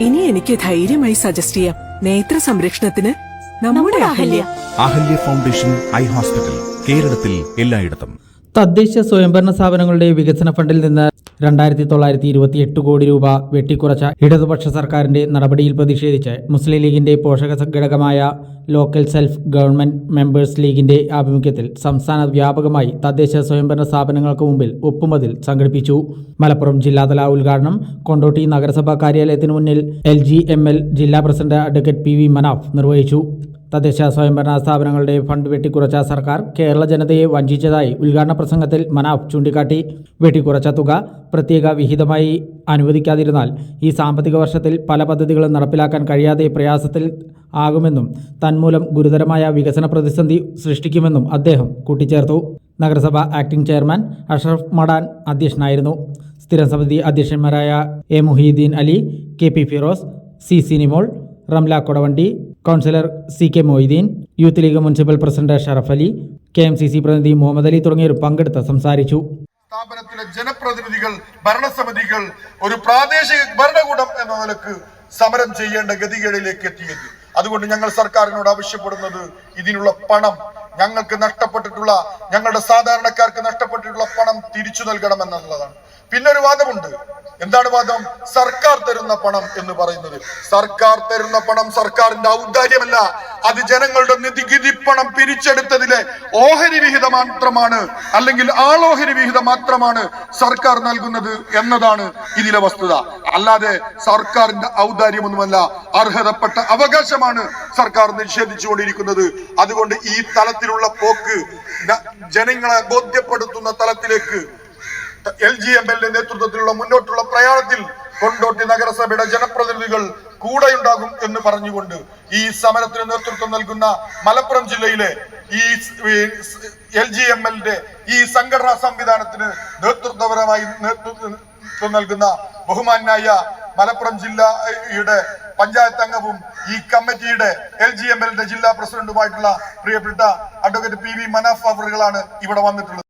ഇനി എനിക്ക് ധൈര്യമായി സജസ്റ്റ് ചെയ്യാം. നേത്ര സംരക്ഷണത്തിന് നമ്മുടെ Ahalya. Ahalya foundation eye hospital കേരളത്തിൽ എല്ലായിടത്തും. തദ്ദേശ സ്വയംഭരണ സ്ഥാപനങ്ങളുടെ വികസന ഫണ്ടിൽ നിന്ന് രണ്ടായിരത്തി തൊള്ളായിരത്തി ഇരുപത്തി എട്ട് കോടി രൂപ വെട്ടിക്കുറച്ച ഇടതുപക്ഷ സർക്കാരിന്റെ നടപടിയിൽ പ്രതിഷേധിച്ച് മുസ്ലിം ലീഗിന്റെ പോഷക ഘടകമായ ലോക്കൽ സെൽഫ് ഗവൺമെന്റ് മെമ്പേഴ്സ് ലീഗിന്റെ ആഭിമുഖ്യത്തിൽ സംസ്ഥാന വ്യാപകമായി തദ്ദേശ സ്വയംഭരണ സ്ഥാപനങ്ങൾക്ക് മുമ്പിൽ ഒപ്പുമതിൽ സംഘടിപ്പിച്ചു. മലപ്പുറം ജില്ലാതല ഉദ്ഘാടനം കൊണ്ടോട്ടി നഗരസഭാ കാര്യാലയത്തിന് മുന്നിൽ എൽ ജില്ലാ president advocate P V Manaf നിർവഹിച്ചു. തദ്ദേശ സ്വയംഭരണ സ്ഥാപനങ്ങളുടെ ഫണ്ട് വെട്ടിക്കുറച്ച സർക്കാർ കേരള ജനതയെ വഞ്ചിച്ചതായി ഉദ്ഘാടന പ്രസംഗത്തിൽ മനാഫ് ചൂണ്ടിക്കാട്ടി. വെട്ടിക്കുറച്ച തുക പ്രത്യേക വിഹിതമായി അനുവദിക്കാതിരുന്നാൽ ഈ സാമ്പത്തിക വർഷത്തിൽ പല പദ്ധതികളും നടപ്പിലാക്കാൻ കഴിയാതെ പ്രയാസത്തിൽ ആകുമെന്നും തന്മൂലം ഗുരുതരമായ വികസന പ്രതിസന്ധി സൃഷ്ടിക്കുമെന്നും അദ്ദേഹം കൂട്ടിച്ചേർത്തു. നഗരസഭ ആക്ടിംഗ് ചെയർമാൻ അഷ്റഫ് മടാൻ അധ്യക്ഷനായിരുന്നു. സ്ഥിരം സമിതി അധ്യക്ഷന്മാരായ A Muhiyuddin Ali K P Firoz C Sinimol Ramla Kodavandi councillor C K Moideen youth league municipal president Sharaf Ali K M C C പ്രതിനിധി മുഹമ്മദ് അലി തുടങ്ങിയവർ പങ്കെടുത്ത് സംസാരിച്ചു. സ്ഥാപനത്തിലെ ജനപ്രതിനിധികൾ ഭരണസമിതികൾ ഒരു പ്രാദേശിക ഭരണകൂടം എന്ന നിലയ്ക്ക് സമരം ചെയ്യേണ്ട ഗതികേടിലേക്ക് എത്തിയത് അതുകൊണ്ട് ഞങ്ങൾ സർക്കാരിനോട് ആവശ്യപ്പെടുന്നത് ഇതിനുള്ള പണം ഞങ്ങൾക്ക് നഷ്ടപ്പെട്ടിട്ടുള്ള ഞങ്ങളുടെ സാധാരണക്കാർക്ക് നഷ്ടപ്പെട്ടിട്ടുള്ള പണം തിരിച്ചു നൽകണം എന്നുള്ളതാണ് പിന്നെ ഒരു വാദമുണ്ട്. എന്താണ് വാദം? സർക്കാർ തരുന്ന പണം എന്ന് പറയുന്നത്. സർക്കാർ തരുന്ന പണം സർക്കാരിന്റെ ഔദാര്യമല്ല. അത് ജനങ്ങളുടെ നികുതി പണം പിരിച്ചെടുത്തതിലെ ഓഹരി വിഹിതം മാത്രമാണ് അല്ലെങ്കിൽ ആളോഹരി വിഹിതം മാത്രമാണ് സർക്കാർ നൽകുന്നത് എന്നതാണ് ഇതിലെ വസ്തുത. അല്ലാതെ സർക്കാരിന്റെ ഔദാര്യമൊന്നുമല്ല. അർഹതപ്പെട്ട അവകാശമാണ് സർക്കാർ നിഷേധിച്ചുകൊണ്ടിരിക്കുന്നത്. അതുകൊണ്ട് ഈ തലത്തിലുള്ള പോക്ക് ജനങ്ങളെ ബോധ്യപ്പെടുത്തുന്ന തലത്തിലേക്ക് എൽ ജി എം എല്ലിന്റെ നേതൃത്വത്തിലുള്ള മുന്നോട്ടുള്ള പ്രയാണത്തിൽ കൊണ്ടോട്ടി നഗരസഭയുടെ ജനപ്രതിനിധികൾ കൂടെയുണ്ടാകും എന്ന് പറഞ്ഞുകൊണ്ട് ഈ സമരത്തിന് നേതൃത്വം നൽകുന്ന മലപ്പുറം ജില്ലയിലെ ഈ എൽ ജി എം എല്ലിന്റെ ഈ സംഘടനാ സംവിധാനത്തിന് നേതൃത്വപരമായി നേതൃത്വം നൽകുന്ന ബഹുമാനായ മലപ്പുറം ജില്ലയുടെ പഞ്ചായത്ത് അംഗവും ഈ കമ്മിറ്റിയുടെ എൽ ജി എം എല്ലിന്റെ ജില്ലാ പ്രസിഡന്റുമായിട്ടുള്ള പ്രിയപ്പെട്ട അഡ്വക്കേറ്റ് പി വി മനാഫ് അവറുകളാണ് ഇവിടെ വന്നിട്ടുള്ളത്.